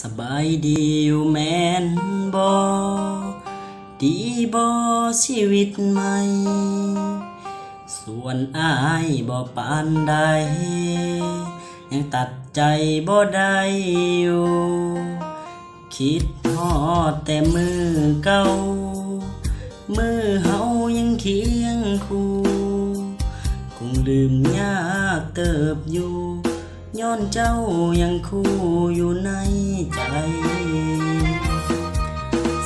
สบายดีอยู่แม่นบ่ดีบ่ชีวิตใหม่ ส่วนอายบ่ปานใด ยังตัดใจบ่ได้อยู่ คิดฮอดแต่มือเก่า มือเฮายังเคียงคู่ คงลืมยากเติบอยู่ ย้อนเจ้ายังคู่อยู่ในใจ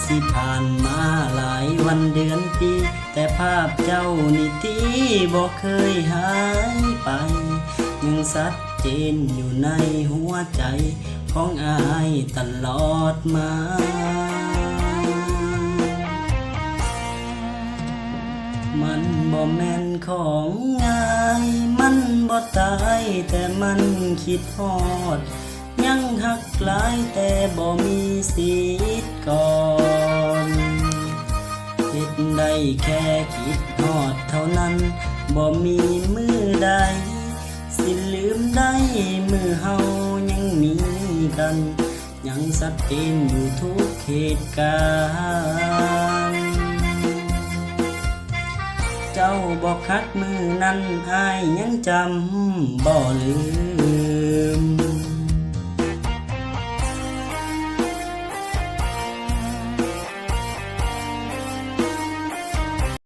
สิผ่านมาหลายวันเดือนปี แต่ภาพเจ้านี่ตีบอกเคยหายไป ยังชัดเจนอยู่ในหัวใจ ของอายตลอดมา บ่แม่นของง่าย มันบ่ตายแต่มันคิดฮอด ยังหักหลายแต่บ่มีสิทธิ์ก่อนเฮ็ดได้แค่คิดฮอดเท่านั้นบ่มีมือใด สิลืมได้มือเฮายังมีกัน ยังสัดเจนอยู่ทุกเหตุการณ์ เจ้าบอกคักมือนั้นอายยังจำบ่ลืม